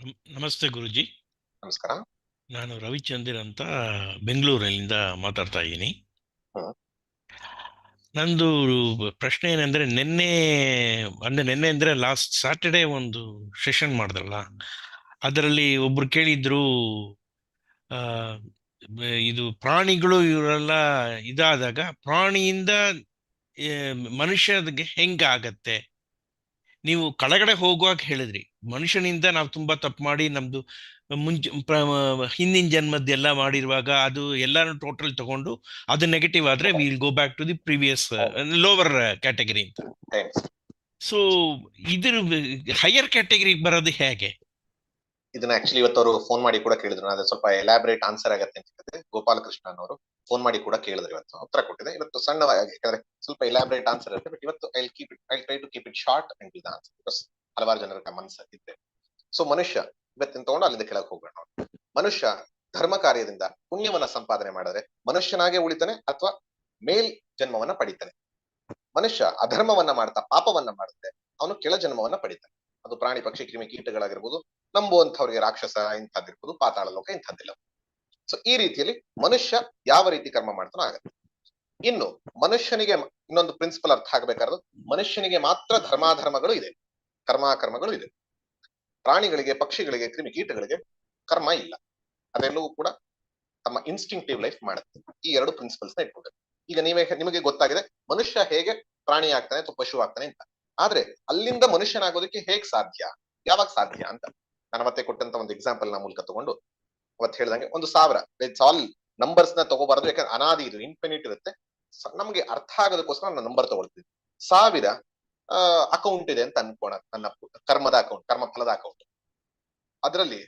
ನಮ್- ನಮಸ್ತೆ ಗುರುಜಿ. ನಮಸ್ಕಾರ. ನಾನು ರವಿಚಂದಿರ್ ಅಂತ ಬೆಂಗಳೂರಿನಿಂದ ಮಾತಾಡ್ತಾ ಇದ್ದೀನಿ. ನಂದು ಪ್ರಶ್ನೆ ಏನಂದ್ರೆ ನಿನ್ನೆ ಅಂದ್ರೆ ನಿನ್ನೆ ಅಂದ್ರೆ ಲಾಸ್ಟ್ ಸ್ಯಾಟರ್ಡೆ ಒಂದು ಸೆಷನ್ ಮಾಡಿದ್ರಲ್ಲ ಅದರಲ್ಲಿ ಒಬ್ರು ಕೇಳಿದ್ರು ಇದು ಪ್ರಾಣಿಗಳು ಇವರೆಲ್ಲ ಇದಾದಾಗ ಪ್ರಾಣಿಯಿಂದ ಮನುಷ್ಯರಿಗೆ ಹೆಂಗಾಗತ್ತೆ? ಹೆಂಗ ಆಗತ್ತೆ ನೀವು ಕೆಳಗಡೆ ಹೋಗುವಾಗ ಹೇಳಿದ್ರಿ. ಮನುಷ್ಯನಿಂದ ನಾವು ತುಂಬಾ ತಪ್ಪು ಮಾಡಿ ನಮ್ದು ಮುಂಚೆ ಹಿಂದಿನ ಜನ್ಮದ್ದೆಲ್ಲ ಮಾಡಿರುವಾಗ ಅದು ಎಲ್ಲಾನು ಟೋಟಲ್ ತಗೊಂಡು ಅದು ನೆಗೆಟಿವ್ ಆದ್ರೆ will go back to the previous lower category ಅಂತ. ಸೊ ಇದ್ರ ಹೈಯರ್ ಕ್ಯಾಟಗರಿ ಬರೋದು ಹೇಗೆ? ಇದನ್ನ ಆಕ್ಚುಲಿ ಇವತ್ತು ಅವರು ಫೋನ್ ಮಾಡಿ ಕೂಡ ಕೇಳಿದ್ರು. ಅದ ಸ್ವಲ್ಪ ಎಲಾಬ್ರೇಟ್ ಆನ್ಸರ್ ಆಗತ್ತೆ ಅಂತ ಹೇಳಿದ್ರೆ ಗೋಪಾಲಕೃಷ್ಣನ್ ಅವರು ಫೋನ್ ಮಾಡಿ ಕೂಡ ಕೇಳಿದ್ರು ಇವತ್ತು. ಉತ್ತರ ಕೊಟ್ಟಿದೆ. ಇವತ್ತು ಸಣ್ಣವಾಗಿ ಯಾಕಂದ್ರೆ ಸ್ವಲ್ಪ ಎಲಾಬ್ರೇಟ್ ಆನ್ಸರ್ ಇರುತ್ತೆ ಬಟ್ ಇವತ್ತು I keep it I try to keep it short and answer because ಹಲವಾರು ಜನರ ಮನಸ್ಸು ಇದ್ದೆ ಸೊ ಮನುಷ್ಯ, ಇವತ್ತಿನ ತಗೊಂಡು ಅಲ್ಲಿಂದ ಕೆಳಗೆ ಹೋಗೋಣ ಮನುಷ್ಯ ಧರ್ಮ ಕಾರ್ಯದಿಂದ ಪುಣ್ಯವನ್ನ ಸಂಪಾದನೆ ಮಾಡಿದ್ರೆ ಮನುಷ್ಯನಾಗೆ ಉಳಿತಾನೆ ಅಥವಾ ಮೇಲ್ ಜನ್ಮವನ್ನ ಪಡಿತಾನೆ. ಮನುಷ್ಯ ಅಧರ್ಮವನ್ನ ಮಾಡ್ತಾ ಪಾಪವನ್ನ ಮಾಡುತ್ತೆ, ಅವನು ಕೆಳ ಜನ್ಮವನ್ನ ಪಡಿತಾನೆ. ಅದು ಪ್ರಾಣಿ, ಪಕ್ಷಿ, ಕ್ರಿಮಿ ಕೀಟಗಳಾಗಿರ್ಬೋದು, ನಂಬುವಂಥವ್ರಿಗೆ ರಾಕ್ಷಸ ಇಂಥದ್ದಿರ್ಬೋದು, ಪಾತಾಳ ಲೋಕ ಇಂಥದ್ದಿಲ್ಲ. ಸೊ ಈ ರೀತಿಯಲ್ಲಿ ಮನುಷ್ಯ ಯಾವ ರೀತಿ ಕರ್ಮ ಮಾಡ್ತಾನೋ ಆಗತ್ತೆ ಇನ್ನು ಮನುಷ್ಯನಿಗೆ ಇನ್ನೊಂದು ಪ್ರಿನ್ಸಿಪಲ್ ಅರ್ಥ ಆಗ್ಬೇಕಾದ್ರೆ ಮನುಷ್ಯನಿಗೆ ಮಾತ್ರ ಧರ್ಮಾಧರ್ಮಗಳು ಇದೆ. ಕರ್ಮಾಕರ್ಮಗಳು ಇದೆ. ಪ್ರಾಣಿಗಳಿಗೆ, ಪಕ್ಷಿಗಳಿಗೆ, ಕ್ರಿಮಿಕೀಟಗಳಿಗೆ ಕರ್ಮ ಇಲ್ಲ. ಅದೆಲ್ಲವೂ ಕೂಡ ತಮ್ಮ ಇನ್ಸ್ಟಿಂಕ್ಟಿವ್ ಲೈಫ್ ಮಾಡುತ್ತೆ. ಈ ಎರಡು ಪ್ರಿನ್ಸಿಪಲ್ಸ್ನ ಇಟ್ಕೊಂಡು ಈಗ ನೀವೇ ನಿಮಗೆ ಗೊತ್ತಾಗಿದೆ, ಮನುಷ್ಯ ಹೇಗೆ ಪ್ರಾಣಿ ಆಗ್ತಾನೆ ಅಥವಾ ಪಶು ಆಗ್ತಾನೆ ಅಂತ. ಆದ್ರೆ ಅಲ್ಲಿಂದ ಮನುಷ್ಯನಾಗೋದಕ್ಕೆ ಹೇಗ್ ಸಾಧ್ಯ? ಯಾವಾಗ ಸಾಧ್ಯ ಅಂತ. ನಾನು ಮತ್ತೆ ಕೊಟ್ಟಂತ ಒಂದು ಎಕ್ಸಾಂಪಲ್ನ ಮೂಲಕ ತಗೊಂಡು ಅವತ್ತು ಹೇಳ್ದಂಗೆ ಒಂದು ಸಾವಿರ. ಆಲ್ ನಂಬರ್ಸ್ನ ತಗೋಬಾರದು, ಯಾಕಂದ್ರೆ ಅನಾದಿ ಇದು ಇನ್ಫಿನಿಟ್ ಇರುತ್ತೆ. ನಮ್ಗೆ ಅರ್ಥ ಆಗೋದಕ್ಕೋಸ್ಕರ ನಾನು ನಂಬರ್ ತಗೊಳ್ತೀನಿ. ಸಾವಿರ ಅಕೌಂಟ್ ಇದೆ ಅಂತ ಅನ್ಕೋಣ, ನನ್ನ ಕರ್ಮದ ಅಕೌಂಟ್ ಕರ್ಮ ಫಲದ ಅಕೌಂಟ್ ಅದರಲ್ಲಿ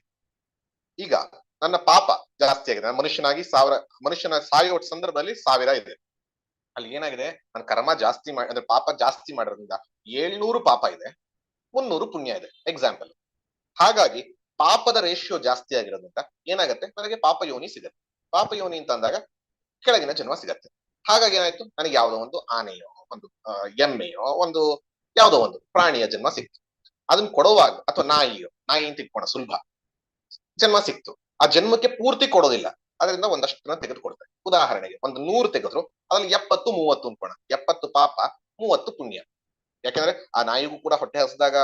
ಈಗ ನನ್ನ ಪಾಪ ಜಾಸ್ತಿ ಆಗಿದೆ. ನನ್ನ ಮನುಷ್ಯನಾಗಿ ಸಾವಿರ, ಮನುಷ್ಯನ ಸಾಯೋ ಸಂದರ್ಭದಲ್ಲಿ ಸಾವಿರ ಇದೆ. ಅಲ್ಲಿ ಏನಾಗಿದೆ? ನನ್ನ ಕರ್ಮ ಜಾಸ್ತಿ ಮಾಡಿ ಅಂದ್ರೆ ಪಾಪ ಜಾಸ್ತಿ ಮಾಡೋದ್ರಿಂದ ಏಳ್ನೂರು ಪಾಪ ಇದೆ, ಮುನ್ನೂರು ಪುಣ್ಯ ಇದೆ. ಎಕ್ಸಾಂಪಲ್ ಹಾಗಾಗಿ ಪಾಪದ ರೇಷಿಯೋ ಜಾಸ್ತಿ ಆಗಿರೋದ್ರಿಂದ ಏನಾಗುತ್ತೆ? ನನಗೆ ಪಾಪ ಯೋನಿ ಸಿಗತ್ತೆ. ಪಾಪ ಯೋನಿ ಅಂತ ಅಂದಾಗ ಕೆಳಗಿನ ಜನ್ಮ ಸಿಗತ್ತೆ. ಹಾಗಾಗಿ ಏನಾಯ್ತು? ನನಗೆ ಯಾವುದೋ ಒಂದು ಆನೆಯೋ, ಒಂದು ಎಮ್ಮೆಯೋ, ಒಂದು ಯಾವುದೋ ಒಂದು ಪ್ರಾಣಿಯ ಜನ್ಮ ಸಿಕ್ತು. ಅದನ್ನ ಕೊಡುವಾಗ ಅಥವಾ ನಾಯಿಯೋ, ನಾಯಿ ಅಂತ ಇಟ್ಕೋಣ ಸುಲಭ. ಜನ್ಮ ಸಿಕ್ತು. ಆ ಜನ್ಮಕ್ಕೆ ಪೂರ್ತಿ ಕೊಡೋದಿಲ್ಲ. ಅದರಿಂದ ಒಂದಷ್ಟನ್ನ ತೆಗೆದುಕೊಡ್ತಾರೆ. ಉದಾಹರಣೆಗೆ ಒಂದು ನೂರು ತೆಗೆದ್ರು, ಅದ್ರಲ್ಲಿ ಎಪ್ಪತ್ತು, ಮೂವತ್ತು ಅನ್ಕೋಣ. ಎಪ್ಪತ್ತು ಪಾಪ, ಮೂವತ್ತು ಪುಣ್ಯ. ಯಾಕಂದ್ರೆ ಆ ನಾಯಿಗೂ ಕೂಡ ಹೊಟ್ಟೆ ಹಸಿದಾಗ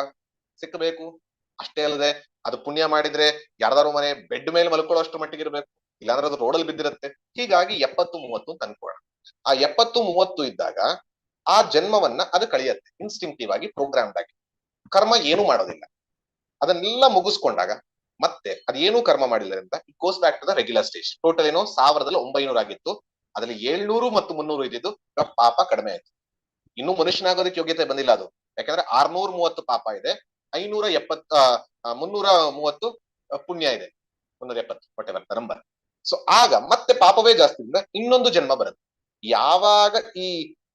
ಸಿಕ್ಕಬೇಕು ಅಷ್ಟೇ ಅಲ್ಲದೆ ಅದು ಪುಣ್ಯ ಮಾಡಿದ್ರೆ ಯಾರ್ದಾರು ಮನೆ ಬೆಡ್ ಮೇಲೆ ಮಲ್ಕೊಳ್ಳೋಷ್ಟು ಮಟ್ಟಿಗೆ ಇರಬೇಕು. ಇಲ್ಲಾಂದ್ರೆ ಅದು ರೋಡಲ್ಲಿ ಬಿದ್ದಿರುತ್ತೆ. ಹೀಗಾಗಿ ಎಪ್ಪತ್ತು, ಮೂವತ್ತು ಅಂತ ಅನ್ಕೋಣ. ಆ ಎಪ್ಪತ್ತು, ಮೂವತ್ತು ಇದ್ದಾಗ ಆ ಜನ್ಮವನ್ನ ಅದು ಕಳೆಯುತ್ತೆ ಇನ್ಸ್ಟಿಂಕ್ಟಿವ್ ಆಗಿ ಪ್ರೋಗ್ರಾಮ್ಡ್ ಆಗಿ. ಕರ್ಮ ಏನು ಮಾಡೋದಿಲ್ಲ. ಅದನ್ನೆಲ್ಲ ಮುಗಿಸ್ಕೊಂಡಾಗ ಮತ್ತೆ ಅದೇನು ಕರ್ಮ ಮಾಡಿಲ್ಲ ಅಂತ it goes back to the regular stage total ಏನೋ ಸಾವಿರದಲ್ಲಿ ಒಂಬೈನೂರ ಆಗಿತ್ತು. ಅದ್ರಲ್ಲಿ ಏಳ್ನೂರು ಮತ್ತು ಮುನ್ನೂರು ಇದ್ದಿದ್ದು ಪಾಪ ಕಡಿಮೆ ಆಯ್ತು. ಇನ್ನು ಮನುಷ್ಯನಾಗೋದಕ್ಕೆ ಯೋಗ್ಯತೆ ಬಂದಿಲ್ಲ ಅದು. ಯಾಕಂದ್ರೆ ಆರ್ನೂರ ಮೂವತ್ತು ಪಾಪ ಇದೆ, ಐನೂರ ಎಪ್ಪತ್ ಮುನ್ನೂರ ಮೂವತ್ತು ಪುಣ್ಯ ಇದೆ. ಮುನ್ನೂರ ಎಪ್ಪತ್ತು ಹೊಟ್ಟೆ ಬರ್ತಾ ನಂಬರ್ ಸೊ ಆಗ ಮತ್ತೆ ಪಾಪವೇ ಜಾಸ್ತಿ ಇನ್ನೊಂದು ಜನ್ಮ ಬರುತ್ತೆ. ಯಾವಾಗ ಈ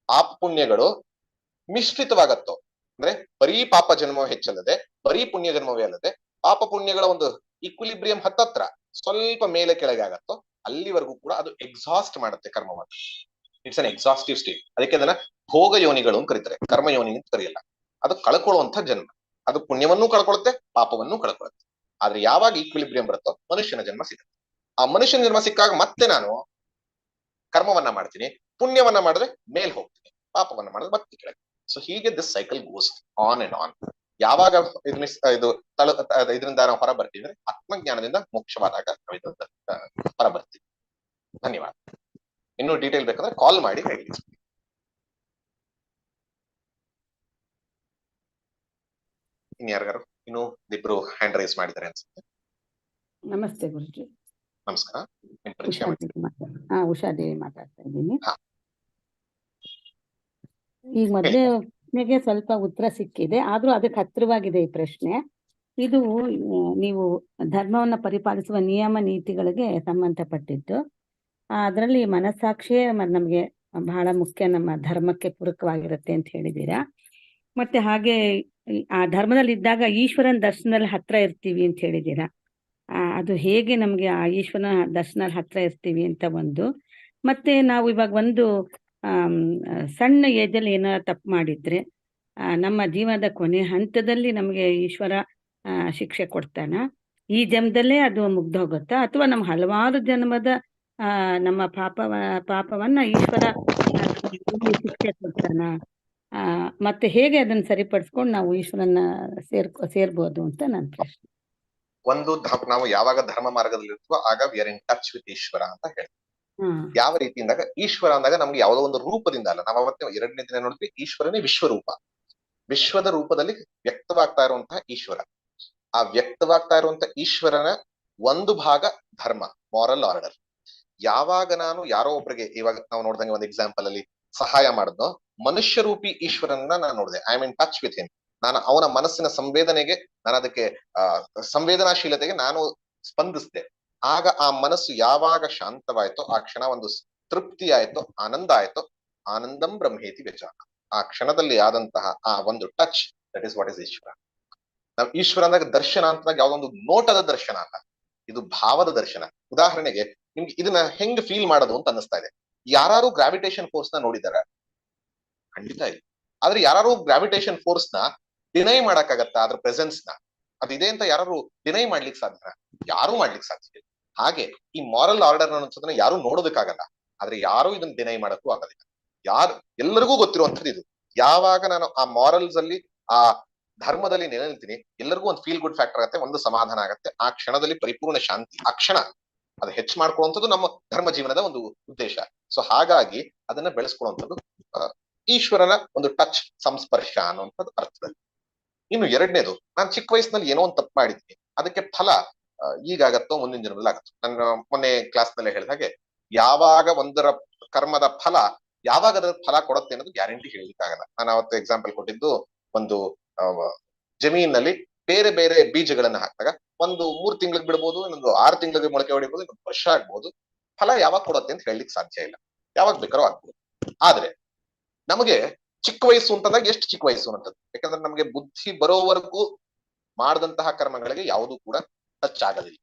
ಪಾಪ ಪುಣ್ಯಗಳು ಮಿಶ್ರಿತವಾಗತ್ತೋ, ಅಂದ್ರೆ ಬರೀ ಪಾಪ ಜನ್ಮವೇ ಹೆಚ್ಚಲ್ಲದೆ, ಬರೀ ಪುಣ್ಯ ಜನ್ಮವೇ ಅಲ್ಲದೆ ಪಾಪ ಪುಣ್ಯಗಳ ಒಂದು ಇಕ್ವಿಲಿಬ್ರಿಯಂ ಹತ್ತತ್ರ ಸ್ವಲ್ಪ ಮೇಲೆ ಕೆಳಗೆ ಆಗತ್ತೋ, ಅಲ್ಲಿವರೆಗೂ ಕೂಡ ಅದು ಎಕ್ಸಾಸ್ಟ್ ಮಾಡುತ್ತೆ ಕರ್ಮವನ್ನು. ಇಟ್ಸ್ ಅನ್ ಎಕ್ಸಾಸ್ಟಿವ್ ಸ್ಟೇಟ್ ಅದಕ್ಕೆ ಅದನ್ನ ಭೋಗ ಯೋನಿಗಳು ಅಂತ ಕರೀತಾರೆ. ಕರ್ಮ ಯೋನಿ ಅಂತ ಕರೆಯಲ್ಲ. ಅದು ಕಳ್ಕೊಳ್ಳುವಂತ ಜನ್ಮ. ಅದು ಪುಣ್ಯವನ್ನೂ ಕಳ್ಕೊಳ್ಳುತ್ತೆ, ಪಾಪವನ್ನೂ ಕಳ್ಕೊಳ್ಳುತ್ತೆ. ಆದ್ರೆ ಯಾವಾಗ ಈಕ್ವಿಲಿಬ್ರಿಯಂ ಬರುತ್ತೋ, ಮನುಷ್ಯನ ಜನ್ಮ ಸಿಗುತ್ತೆ. ಆ ಮನುಷ್ಯನ ಜನ್ಮ ಸಿಕ್ಕಾಗ ಮತ್ತೆ ನಾನು ಕರ್ಮವನ್ನ ಮಾಡ್ತೀನಿ ಪುಣ್ಯವನ್ನ ಮಾಡಿದ್ರೆ ಮೇಲ್ ಹೋಗ್ತೀನಿ ಪಾಪವನ್ನ ಮಾಡಿದ್ರೆ ಮತ್ತೆ ಕೆಳಗೆ. ಸೊ ಹೀಗೆ this cycle goes on and on ಯಾವಾಗ ಇದು ಮಿಸ್ ಇದು ತಳ ಇದರಿಂದ ನಾವು ಹೊರ ಬರ್ತೀವಿ ಅಂದ್ರೆ ಆತ್ಮಜ್ಞಾನದಿಂದ ಮೋಕ್ಷವಾದಾಗ ನಾವು ಇದರಿಂದ ಹೊರ ಬರ್ತೀವಿ. ಧನ್ಯವಾದ. ಇನ್ನೂ ಡೀಟೇಲ್ ಬೇಕಂದ್ರೆ ಕಾಲ್ ಮಾಡಿ ಹೇಳಿ. ಇನ್ಯಾರ್ಗಾರು ಇನ್ನು ಇಬ್ರು ಹ್ಯಾಂಡ್ ರೈಸ್ ಮಾಡಿದ್ದಾರೆ ಅನ್ಸುತ್ತೆ. ನಮಸ್ತೆ ಗುರುಜಿ. ನಮಸ್ಕಾರ. ನಿಮ್ ದೇವಿ ಮಾತಾಡ್ತಾ ಇದ್ದೀನಿ. ಈಗ ಮೊದಲನೆಗೆ ಸ್ವಲ್ಪ ಉತ್ತರ ಸಿಕ್ಕಿದೆ, ಆದ್ರೂ ಅದಕ್ಕೆ ಹತ್ತಿರವಾಗಿದೆ ಈ ಪ್ರಶ್ನೆ. ಇದು ನೀವು ಧರ್ಮವನ್ನ ಪರಿಪಾಲಿಸುವ ನಿಯಮ ನೀತಿಗಳಿಗೆ ಸಂಬಂಧಪಟ್ಟಿದ್ದು ಅದರಲ್ಲಿ ಮನಸ್ಸಾಕ್ಷಿಯೇ ನಮಗೆ ಬಹಳ ಮುಖ್ಯ ನಮ್ಮ ಧರ್ಮಕ್ಕೆ ಪೂರಕವಾಗಿರುತ್ತೆ ಅಂತ ಹೇಳಿದ್ದೀರಾ. ಮತ್ತೆ ಹಾಗೆ ಆ ಧರ್ಮದಲ್ಲಿ ಇದ್ದಾಗ ಈಶ್ವರನ ದರ್ಶನದಲ್ಲಿ ಹತ್ರ ಇರ್ತೀವಿ ಅಂತ ಹೇಳಿದ್ದೀರಾ. ಅದು ಹೇಗೆ ನಮ್ಗೆ ಆ ಈಶ್ವರನ ದರ್ಶನ ಹತ್ರ ಇರ್ತೀವಿ ಅಂತ ಒಂದು. ಮತ್ತೆ ನಾವು ಇವಾಗ ಒಂದು ಸಣ್ಣ ಏಜಲ್ಲಿ ಏನಾರ ತಪ್ಪು ಮಾಡಿದ್ರೆ ನಮ್ಮ ಜೀವನದ ಕೊನೆ ಹಂತದಲ್ಲಿ ನಮಗೆ ಈಶ್ವರ ಶಿಕ್ಷೆ ಕೊಡ್ತಾನ. ಈ ಜನ್ಮದಲ್ಲೇ ಅದು ಮುಗ್ದೋಗುತ್ತಾ? ಅಥವಾ ನಮ್ಮ ಹಲವಾರು ಜನ್ಮದ ನಮ್ಮ ಪಾಪ ಪಾಪವನ್ನ ಈಶ್ವರ ಶಿಕ್ಷೆ ಕೊಡ್ತಾನ. ಮತ್ತೆ ಹೇಗೆ ಅದನ್ನ ಸರಿಪಡಿಸ್ಕೊಂಡು ನಾವು ಈಶ್ವರನ ಸೇರ್ಕೊ, ಸೇರ್ಬೋದು ಅಂತ ನನ್ನ ಪ್ರಶ್ನೆ. ಒಂದು ನಾವು ಯಾವಾಗ ಧರ್ಮ ಮಾರ್ಗದಲ್ಲಿ ಇರ್ತೀವೋ ಆಗ we in touch with Ishwara ಅಂತ ಹೇಳಿ ಹಾ ಯಾವ ರೀತಿ ಅಂದಾಗ ಈಶ್ವರ ಅಂದಾಗ ನಮ್ಗೆ ಯಾವುದೋ ಒಂದು ರೂಪದಿಂದ ಅಲ್ಲ ನಾವು ಅವತ್ತೇ ಎರಡನೇ ದಿನ ನೋಡಿದ್ವಿ ಈಶ್ವರನೇ ವಿಶ್ವರೂಪ. ವಿಶ್ವದ ರೂಪದಲ್ಲಿ ವ್ಯಕ್ತವಾಗ್ತಾ ಇರುವಂತಹ ಈಶ್ವರ. ಆ ವ್ಯಕ್ತವಾಗ್ತಾ ಇರುವಂತಹ ಈಶ್ವರನ ಒಂದು ಭಾಗ ಧರ್ಮ ಮಾರಲ್ ಆರ್ಡರ್ ಯಾವಾಗ ನಾನು ಯಾರೋ ಒಬ್ರಿಗೆ ಇವಾಗ ನಾವು ನೋಡ್ದಂಗೆ ಒಂದು ಎಕ್ಸಾಂಪಲ್ ಅಲ್ಲಿ ಸಹಾಯ ಮಾಡಿದ್ನೋ ಮನುಷ್ಯ ರೂಪಿ ಈಶ್ವರನ್ನ ನಾನು ನೋಡಿದೆ. I am in touch with him ನಾನು ಅವನ ಮನಸ್ಸಿನ ಸಂವೇದನೆಗೆ, ನಾನು ಅದಕ್ಕೆ ಸಂವೇದನಾಶೀಲತೆಗೆ ನಾನು ಸ್ಪಂದಿಸಿದೆ. ಆಗ ಆ ಮನಸ್ಸು ಯಾವಾಗ ಶಾಂತವಾಯ್ತೋ, ಆ ಕ್ಷಣ ಒಂದು ತೃಪ್ತಿ ಆಯ್ತೋ ಆನಂದ ಆಯ್ತೋ ಆನಂದಂ ಬ್ರಹ್ಮೇತಿ ವಿಚಾರ ಆ ಕ್ಷಣದಲ್ಲಿ ಆದಂತಹ ಆ ಒಂದು touch that is what is Ishwara. ನಾವು ಈಶ್ವರ ಅಂದಾಗ ದರ್ಶನ ಅಂತ ಯಾವ್ದೊಂದು ನೋಟದ ದರ್ಶನ ಅಲ್ಲ ಇದು ಭಾವದ ದರ್ಶನ. ಉದಾಹರಣೆಗೆ ನಿಮ್ಗೆ ಇದನ್ನ ಹೆಂಗ್ ಫೀಲ್ ಮಾಡೋದು ಅಂತ ಅನ್ನಿಸ್ತಾ ಇದೆ. ಯಾರು ಗ್ರಾವಿಟೇಷನ್ ಫೋರ್ಸ್ನ ನೋಡಿದಾರ? ಖಂಡಿತ ಇಲ್ಲ. ಆದ್ರೆ ಯಾರು ಗ್ರಾವಿಟೇಷನ್ ಫೋರ್ಸ್ನ ಡಿನೈ ಮಾಡಕ್ಕಾಗತ್ತಾ? ಅದ್ರ ಪ್ರೆಸೆನ್ಸ್ನ. ಅದಿದೆ ಅಂತ ಯಾರು ಡಿನೈ ಮಾಡ್ಲಿಕ್ಕೆ ಸಾಧ್ಯ? ಯಾರು ಮಾಡ್ಲಿಕ್ಕೆ ಸಾಧ್ಯ ಇಲ್ಲ. ಹಾಗೆ ಈ ಮಾರಲ್ ಆರ್ಡರ್ ಅನ್ನೋದನ್ನ ಯಾರು ನೋಡೋದಕ್ಕಾಗಲ್ಲ. ಆದ್ರೆ ಯಾರು ಇದನ್ನ ಡಿನೈ ಮಾಡಕ್ಕೂ ಆಗೋದಿಲ್ಲ ಯಾರು, ಎಲ್ಲರಿಗೂ ಗೊತ್ತಿರುವಂತದ್ದು ಇದು. ಯಾವಾಗ ನಾನು ಆ ಮಾರಲ್ಸ್ ಅಲ್ಲಿ, ಆ ಧರ್ಮದಲ್ಲಿ ನೆಲೆ ನಿಲ್ತೀನಿ ಎಲ್ಲರಿಗೂ ಒಂದು ಫೀಲ್ ಗುಡ್ ಫ್ಯಾಕ್ಟರ್ ಆಗತ್ತೆ, ಒಂದು ಸಮಾಧಾನ ಆಗತ್ತೆ, ಆ ಕ್ಷಣದಲ್ಲಿ ಪರಿಪೂರ್ಣ ಶಾಂತಿ, ಆ ಕ್ಷಣ. ಅದು ಹೆಚ್ಚು ಮಾಡ್ಕೊಳ್ಳುವಂಥದ್ದು ನಮ್ಮ ಧರ್ಮ ಜೀವನದ ಒಂದು ಉದ್ದೇಶ. ಸೊ ಹಾಗಾಗಿ ಅದನ್ನ ಬೆಳೆಸ್ಕೊಳ್ಳುವಂಥದ್ದು ಈಶ್ವರನ ಒಂದು ಟಚ್ ಸಂಸ್ಪರ್ಶ ಅನ್ನುವಂಥದ್ದು ಅರ್ಥದಲ್ಲಿ. ಇನ್ನು ಎರಡನೇದು, ನಾನು ಚಿಕ್ಕ ವಯಸ್ಸಿನಲ್ಲಿ ಏನೋ ಒಂದು ತಪ್ಪು ಮಾಡಿದ್ದೀನಿ. ಅದಕ್ಕೆ ಫಲ ಈಗಾಗತ್ತೋ ಮುಂದಿನ ಜನ್ಮದಲ್ಲಿ ಆಗತ್ತೋ. ನನ್ನ ಮೊನ್ನೆ ಕ್ಲಾಸ್ನಲ್ಲಿ ಹೇಳಿದ ಹಾಗೆ, ಯಾವಾಗ ಒಂದರ ಕರ್ಮದ ಫಲ, ಯಾವಾಗ ಅದರ ಫಲ ಕೊಡುತ್ತೆ ಅನ್ನೋದು ಗ್ಯಾರಂಟಿ ಹೇಳಲಿಕ್ಕಾಗಲ್ಲ. ನಾನು ಅವತ್ತು ಎಕ್ಸಾಂಪಲ್ ಕೊಟ್ಟಿದ್ದು ಒಂದು ಜಮೀನಲ್ಲಿ ಬೇರೆ ಬೇರೆ ಬೀಜಗಳನ್ನ ಹಾಕಿದಾಗ ಒಂದು ಮೂರ್ ತಿಂಗಳಿಗೆ ಬಿಡ್ಬೋದು, ಇನ್ನೊಂದು ಆರು ತಿಂಗಳಿಗೆ ಮೊಳಕೆ ಹೊಡಿಬೋದು, ಇನ್ನೊಂದು ವರ್ಷ ಆಗ್ಬೋದು. ಫಲ ಯಾವಾಗ ಕೊಡುತ್ತೆ ಅಂತ ಹೇಳಲಿಕ್ಕೆ ಸಾಧ್ಯ ಇಲ್ಲ. ಯಾವಾಗ ಬೇಕಾರೋ ಆಗ್ಬೋದು ಆದ್ರೆ ನಮಗೆ ಚಿಕ್ಕ ವಯಸ್ಸು ಅಂತಂದಾಗ ಎಷ್ಟು ಚಿಕ್ಕ ವಯಸ್ಸು ಅಂತದ್ದು ಯಾಕಂದ್ರೆ ನಮಗೆ ಬುದ್ಧಿ ಬರೋವರೆಗೂ ಮಾಡಿದಂತಹ ಕರ್ಮಗಳಿಗೆ ಯಾವುದು ಕೂಡ ಟಚ್ ಆಗೋದಿಲ್ಲ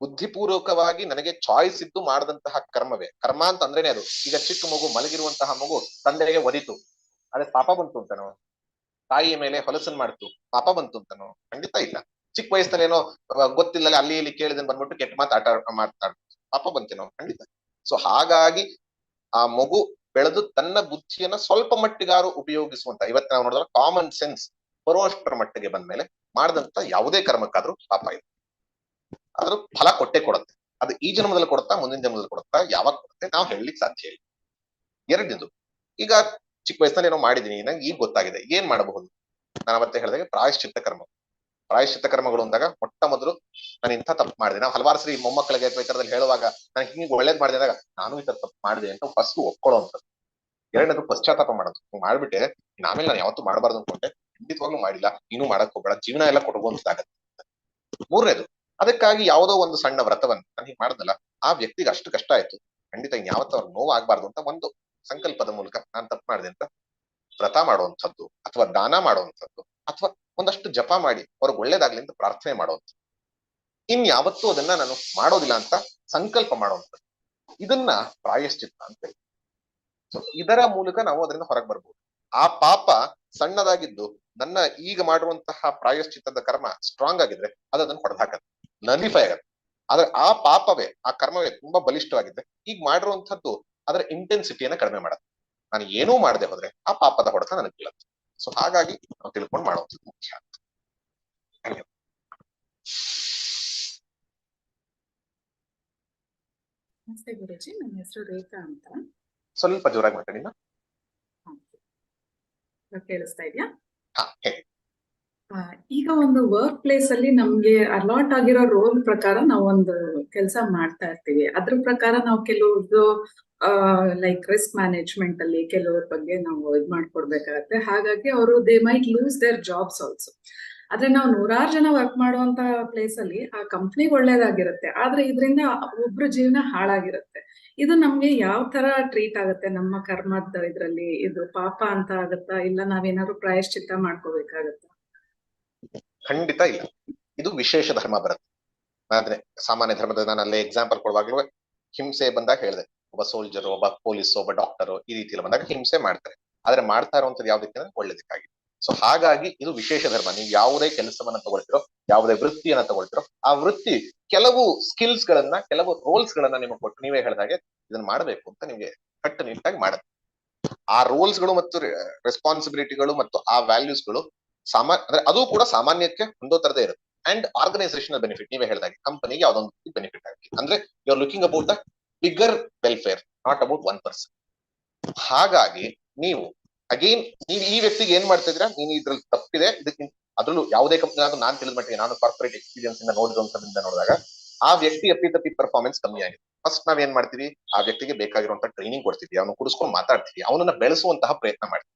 ಬುದ್ಧಿಪೂರ್ವಕವಾಗಿ ನನಗೆ ಚಾಯ್ಸ್ ಇದ್ದು ಮಾಡದಂತಹ ಕರ್ಮವೇ. ಕರ್ಮ ಅಂತ ಅಂದ್ರೇನೆ ಅದು. ಈಗ ಚಿಕ್ಕ ಮಗು ಮಲಗಿರುವಂತಹ ಮಗು ತಂದೆಗೆ ಒದಿತು ಅದೇ ಪಾಪ ಬಂತು ಅಂತನೋ? ತಾಯಿಯ ಮೇಲೆ ಹೊಲಸನ್ ಮಾಡ್ತು. ಪಾಪ ಬಂತು ಅಂತನೋ? ಖಂಡಿತ ಇಲ್ಲ. ಚಿಕ್ಕ ವಯಸ್ಸಿನಲ್ಲಿ ಏನೋ ಗೊತ್ತಿಲ್ಲ ಅಲ್ಲಿ ಇಲ್ಲಿ ಕೇಳಿದನ್ ಬಂದ್ಬಿಟ್ಟು ಕೆಟ್ಟ ಮಾತು ಆಟ ಮಾತಾಡ್ ಪಾಪ ಬಂತೇನೋ? ಖಂಡಿತ. ಸೊ ಹಾಗಾಗಿ ಆ ಮಗು ಬೆಳೆದು ತನ್ನ ಬುದ್ಧಿಯನ್ನ ಸ್ವಲ್ಪ ಮಟ್ಟಿಗಾರು ಉಪಯೋಗಿಸುವಂತ, ಇವತ್ತು ನಾವು ನೋಡಿದ್ರೆ ಕಾಮನ್ ಸೆನ್ಸ್ ಬರುವಷ್ಟರ ಮಟ್ಟಿಗೆ ಬಂದ್ಮೇಲೆ ಮಾಡಿದಂತ ಯಾವುದೇ ಕರ್ಮಕ್ಕಾದ್ರೂ ಪಾಪ ಇದೆ ಅದ್ರ ಫಲ ಕೊಟ್ಟೆ ಕೊಡುತ್ತೆ. ಅದು ಈ ಜನ್ಮದಲ್ಲಿ ಕೊಡುತ್ತಾ, ಮುಂದಿನ ಜನ್ಮದಲ್ಲಿ ಕೊಡುತ್ತಾ, ಯಾವಾಗ ಕೊಡುತ್ತೆ ನಾವು ಹೇಳಲಿಕ್ಕೆ ಸಾಧ್ಯ ಇಲ್ಲ. ಎರಡನೇದು, ಈಗ ಚಿಕ್ಕ ವಯಸ್ಸಿನಲ್ಲಿ ಏನೋ ಮಾಡಿದೀನಿ ನಂಗೆ ಈಗ ಗೊತ್ತಾಗಿದೆ, ಏನ್ ಮಾಡಬಹುದು? ನಾನು ಅವತ್ತೇ ಹೇಳಿದಾಗ ಪ್ರಾಯಶ್ಚಿತ್ತ ಕರ್ಮ. ಪ್ರಾಯಶ್ಚಿತ್ತ ಕರ್ಮಗಳು ಅಂದಾಗ ಮೊಟ್ಟ ಮೊದಲು ನಾನು ಇಂಥ ತಪ್ಪು ಮಾಡಿದೆ. ನಾವು ಹಲವಾರು ಸರಿ ಮೊಮ್ಮಕ್ಕಳಿಗೆ ಅಥವಾ ಇತರದಲ್ಲಿ ತರದಲ್ಲಿ ಹೇಳುವಾಗ ನಾನು ಹಿಂಗೆ ಒಳ್ಳೇದ್ ಮಾಡಿದೆ ಅಂದಾಗ, ನಾನು ಈ ತರ ತಪ್ಪು ಮಾಡಿದೆ ಅಂತ ಫಸ್ಟ್ ಒಪ್ಕೊಳ್ಳೋಂಥದ್ದು ಎರಡನೇದು ಪಶ್ಚಾತ್ತಾಪ ಮಾಡೋದು. ಮಾಡಿಬಿಟ್ಟೆ ಆಮೇಲೆ ನಾನು ಯಾವತ್ತೂ ಮಾಡಬಾರ್ದು ಅನ್ಕೊಂಡೆ, ಖಂಡಿತವಾಗ್ಲೂ ಮಾಡಿಲ್ಲ, ನೀನು ಮಾಡಕ್ ಹೋಗ್ಬೇಡ, ಜೀವನ ಎಲ್ಲ ಕೊಡುವಂತಾಗತ್ತೆ ಮೂರನೇದು ಅದಕ್ಕಾಗಿ ಯಾವುದೋ ಒಂದು ಸಣ್ಣ ವ್ರತವನ್ನು ನಾನು ಹೀಗೆ ಮಾಡ್ದಲ್ಲ, ಆ ವ್ಯಕ್ತಿಗೆ ಅಷ್ಟು ಕಷ್ಟ ಆಯ್ತು. ಖಂಡಿತ ಯಾವತ್ತೂ ಅವ್ರ ನೋವು ಆಗ್ಬಾರ್ದು ಅಂತ ಒಂದು ಸಂಕಲ್ಪದ ಮೂಲಕ ನಾನು ತಪ್ಪು ಮಾಡಿದೆ ಅಂತ ವ್ರತ ಮಾಡುವಂಥದ್ದು, ಅಥವಾ ದಾನ ಮಾಡುವಂಥದ್ದು, ಅಥವಾ ಒಂದಷ್ಟು ಜಪ ಮಾಡಿ ಅವ್ರಿಗೆ ಒಳ್ಳೇದಾಗ್ಲಿ ಅಂತ ಪ್ರಾರ್ಥನೆ ಮಾಡುವಂಥದ್ದು. ಇನ್ ಯಾವತ್ತೂ ಅದನ್ನ ನಾನು ಮಾಡೋದಿಲ್ಲ ಅಂತ ಸಂಕಲ್ಪ ಮಾಡುವಂಥದ್ದು. ಇದನ್ನ ಪ್ರಾಯಶ್ಚಿತ್ತ ಅಂತ ಹೇಳಿ ಸೊ ಇದರ ಮೂಲಕ ನಾವು ಅದರಿಂದ ಹೊರಗೆ ಬರ್ಬೋದು. ಆ ಪಾಪ ಸಣ್ಣದಾಗಿದ್ದು ನನ್ನ ಈಗ ಮಾಡುವಂತಹ ಪ್ರಾಯಶ್ಚಿತ್ತದ ಕರ್ಮ ಸ್ಟ್ರಾಂಗ್ ಆಗಿದ್ರೆ ಅದನ್ನ ಹೊಡೆದಾಕತ್ತೆ ನಲಿಫೈ ಆಗತ್ತೆ ಆದ್ರೆ ಆ ಪಾಪವೇ ಆ ಕರ್ಮವೇ ತುಂಬಾ ಬಲಿಷ್ಠವಾಗಿದೆ. ಈಗ ಮಾಡಿರುವಂತದ್ದು ಅದರ ಇಂಟೆನ್ಸಿಟಿಯನ್ನ ಕಡಿಮೆ ಮಾಡುತ್ತೆ. ನಾನು ಏನೂ ಮಾಡದೆ ಹೋದ್ರೆ ಆ ಪಾಪದ ಹೊಡೆತ ನನಗೆ ಬೀಳುತ್ತೆ. ಸೊ ಹಾಗಾಗಿ ನಾವು ತಿಳ್ಕೊಂಡು ಮಾಡುವಂಥದ್ದು ಮುಖ್ಯ ನಮಸ್ತೆ ಗುರುಜಿ ನನ್ನ ಹೆಸರು ರೇಖಾ ಅಂತ. ಸ್ವಲ್ಪ ಜೋರಾಗಿ ಮಾತಾಡಿ ಕೇಳಿಸ್ತಾ ಇದೆಯಾ? ಹಾ ಹೇಳಿ. ಈಗ ಒಂದು ವರ್ಕ್ ಪ್ಲೇಸ್ ಅಲ್ಲಿ ನಮ್ಗೆ ಅಲಾಟ್ ಆಗಿರೋ ರೋಲ್ ಪ್ರಕಾರ ನಾವು ಒಂದು ಕೆಲಸ ಮಾಡ್ತಾ ಇರ್ತೀವಿ. ಅದ್ರ ಪ್ರಕಾರ ನಾವು ಕೆಲವ್ರದ್ದು ಲೈಕ್ ರಿಸ್ಕ್ ಮ್ಯಾನೇಜ್ಮೆಂಟ್ ಅಲ್ಲಿ ಕೆಲವ್ರ ಬಗ್ಗೆ ನಾವು ಇದ್ ಮಾಡ್ಕೊಡ್ಬೇಕಾಗತ್ತೆ. ಹಾಗಾಗಿ ಅವರು they might lose their jobs also ಆದ್ರೆ ನಾವು ನೂರಾರು ಜನ ವರ್ಕ್ ಮಾಡುವಂತ ಪ್ಲೇಸ್ ಅಲ್ಲಿ ಆ ಕಂಪ್ನಿಗೆ ಒಳ್ಳೇದಾಗಿರುತ್ತೆ. ಆದ್ರೆ ಇದರಿಂದ ಒಬ್ರ ಜೀವನ ಹಾಳಾಗಿರುತ್ತೆ. ಇದು ನಮ್ಗೆ ಯಾವ ತರ ಟ್ರೀಟ್ ಆಗುತ್ತೆ? ನಮ್ಮ ಕರ್ಮದ ಇದ್ರಲ್ಲಿ ಇದು ಪಾಪ ಅಂತ ಆಗುತ್ತಾ? ಇಲ್ಲ ನಾವೇನಾದ್ರು ಪ್ರಾಯಶ್ಚಿತ್ತ ಮಾಡ್ಕೋಬೇಕಾಗತ್ತಾ? ಖಂಡಿತ ಇಲ್ಲ. ಇದು ವಿಶೇಷ ಧರ್ಮ ಬರುತ್ತೆ. ಆದ್ರೆ ಸಾಮಾನ್ಯ ಧರ್ಮದ ನಾನು ಅಲ್ಲೇ ಎಕ್ಸಾಂಪಲ್ ಕೊಡುವಾಗ್ಲೂ ಹಿಂಸೆ ಬಂದಾಗ ಹೇಳಿದೆ. ಒಬ್ಬ ಸೋಲ್ಜರ್ ಒಬ್ಬ ಪೊಲೀಸ್ ಒಬ್ಬ ಡಾಕ್ಟರ್ ಈ ರೀತಿಯಲ್ಲಿ ಬಂದಾಗ ಹಿಂಸೆ ಮಾಡ್ತಾರೆ. ಆದ್ರೆ ಮಾಡ್ತಾ ಇರುವಂತದ್ದು ಯಾವ್ದಕ್ಕೆ ಅಂದ್ರೆ ಒಳ್ಳೇದಕ್ಕಾಗಿ. ಸೊ ಹಾಗಾಗಿ ಇದು ವಿಶೇಷ ಧರ್ಮ. ನೀವು ಯಾವುದೇ ಕೆಲಸವನ್ನ ತಗೊಳ್ತಿರೋ, ಯಾವುದೇ ವೃತ್ತಿಯನ್ನ ತಗೊಳ್ತಿರೋ, ಆ ವೃತ್ತಿ ಕೆಲವು ಸ್ಕಿಲ್ಸ್ ಗಳನ್ನ, ಕೆಲವು ರೋಲ್ಸ್ ಗಳನ್ನ ನಿಮಗೆ ಕೊಟ್ಟು ನೀವೇ ಹೇಳಿದಾಗೆ ಇದನ್ನ ಮಾಡಬೇಕು ಅಂತ ನಿಮಗೆ ಕಟ್ಟುನಿಟ್ಟಾಗಿ ಮಾಡುತ್ತೆ. ಆ ರೋಲ್ಸ್ಗಳು ಮತ್ತು ರೆಸ್ಪಾನ್ಸಿಬಿಲಿಟಿಗಳು ಮತ್ತು ಆ ವ್ಯಾಲ್ಯೂಸ್ಗಳು ಸಾಮಾ, ಅಂದ್ರೆ ಅದು ಕೂಡ ಸಾಮಾನ್ಯಕ್ಕೆ ಒಂದೋ ತರದೇ ಇರುತ್ತೆ. ಅಂಡ್ ಆರ್ಗನೈಸೇಷನಲ್ ಬೆನಿಫಿಟ್ ನೀವೇ ಹೇಳಿದಾಗೆ ಕಂಪನಿಗೆ ಯಾವ್ದೊಂದು ಬೆನಿಫಿಟ್ ಆಗುತ್ತೆ ಅಂದ್ರೆ you are looking about the bigger welfare not about one person ಹಾಗಾಗಿ ನೀವು ಅಗೇನ್ ನೀವು ಈ ವ್ಯಕ್ತಿಗೆ ಏನ್ ಮಾಡ್ತಾ ಇದ್ದೀರಾ? ನೀನು ಇದ್ರಲ್ಲಿ ತಪ್ಪಿದೆ. ಇದಕ್ಕೆ ಅದ್ರಲ್ಲೂ ಯಾವುದೇ ಕಂಪನಿ ನಾನು ತಿಳಿದ ಮಟ್ಟಿಗೆ, ನಾನು ಕಾರ್ಪೊರೇಟ್ ಎಕ್ಸ್ಪೀರಿಯನ್ಸ್ ಇಂದ ನೋಡಿದಂತದಿಂದ ನೋಡಿದಾಗ, ಆ ವ್ಯಕ್ತಿ ಅಪ್ಪಿ ತಪ್ಪಿ ಪರ್ಫಾರ್ಮೆನ್ಸ್ ಕಮ್ಮಿ ಆಗಿದೆ. ಫಸ್ಟ್ ನಾವ್ ಏನ್ ಮಾಡ್ತೀವಿ? ಆ ವ್ಯಕ್ತಿಗೆ ಬೇಕಾಗಿರುವಂತಹ ಟ್ರೈನಿಂಗ್ ಕೊಡ್ತೀವಿ ಅವನು ಕುಡಿಸ್ಕೊಂಡು ಮಾತಾಡ್ತೀವಿ ಅವನನ್ನ ಬೆಳೆಸುವಂತಹ ಪ್ರಯತ್ನ ಮಾಡ್ತೀವಿ